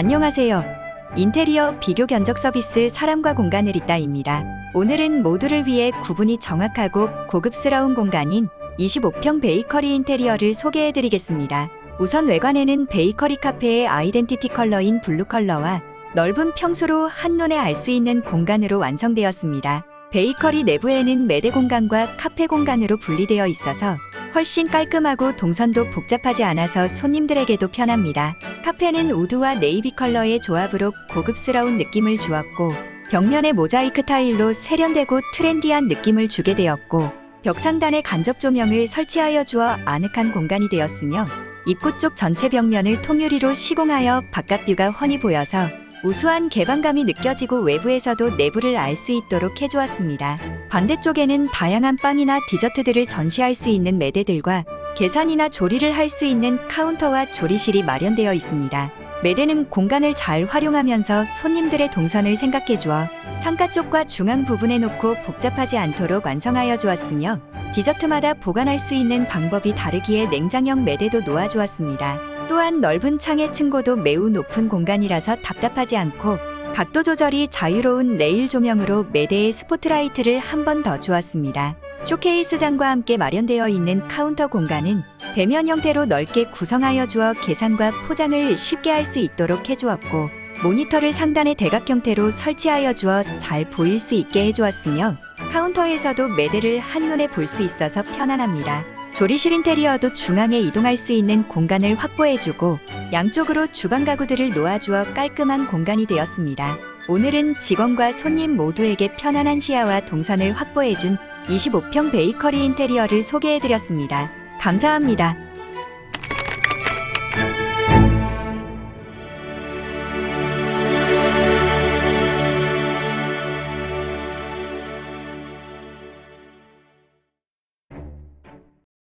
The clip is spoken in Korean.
안녕하세요. 인테리어 비교 견적 서비스 사람과 공간을 있다입니다. 오늘은 모두를 위해 구분이 정확하고 고급스러운 공간인 25평 베이커리 인테리어를 소개해 드리겠습니다. 우선 외관에는 베이커리 카페의 아이덴티티 컬러인 블루 컬러와 넓은 평수로 한눈에 알 수 있는 공간으로 완성되었습니다. 베이커리 내부에는 매대 공간과 카페 공간으로 분리되어 있어서 훨씬 깔끔하고 동선도 복잡하지 않아서 손님들에게도 편합니다. 카페는 우드와 네이비 컬러의 조합으로 고급스러운 느낌을 주었고 벽면에 모자이크 타일로 세련되고 트렌디한 느낌을 주게 되었고 벽 상단에 간접 조명을 설치하여 주어 아늑한 공간이 되었으며 입구 쪽 전체 벽면을 통유리로 시공하여 바깥 뷰가 훤히 보여서 우수한 개방감이 느껴지고 외부에서도 내부를 알 수 있도록 해주었습니다. 반대쪽에는 다양한 빵이나 디저트들을 전시할 수 있는 매대들과 계산이나 조리를 할 수 있는 카운터와 조리실이 마련되어 있습니다. 매대는 공간을 잘 활용하면서 손님들의 동선을 생각해 주어 창가 쪽과 중앙 부분에 놓고 복잡하지 않도록 완성하여 주었으며 디저트마다 보관할 수 있는 방법이 다르기에 냉장형 매대도 놓아 주었습니다. 또한 넓은 창의 층고도 매우 높은 공간이라서 답답하지 않고 각도 조절이 자유로운 레일 조명으로 매대에 스포트라이트를 한 번 더 주었습니다. 쇼케이스장과 함께 마련되어 있는 카운터 공간은 대면 형태로 넓게 구성하여 주어 계산과 포장을 쉽게 할 수 있도록 해주었고 모니터를 상단의 대각 형태로 설치하여 주어 잘 보일 수 있게 해주었으며 카운터에서도 매대를 한눈에 볼 수 있어서 편안합니다. 조리실 인테리어도 중앙에 이동할 수 있는 공간을 확보해주고 양쪽으로 주방 가구들을 놓아주어 깔끔한 공간이 되었습니다. 오늘은 직원과 손님 모두에게 편안한 시야와 동선을 확보해준 25평 베이커리 인테리어를 소개해드렸습니다. 감사합니다.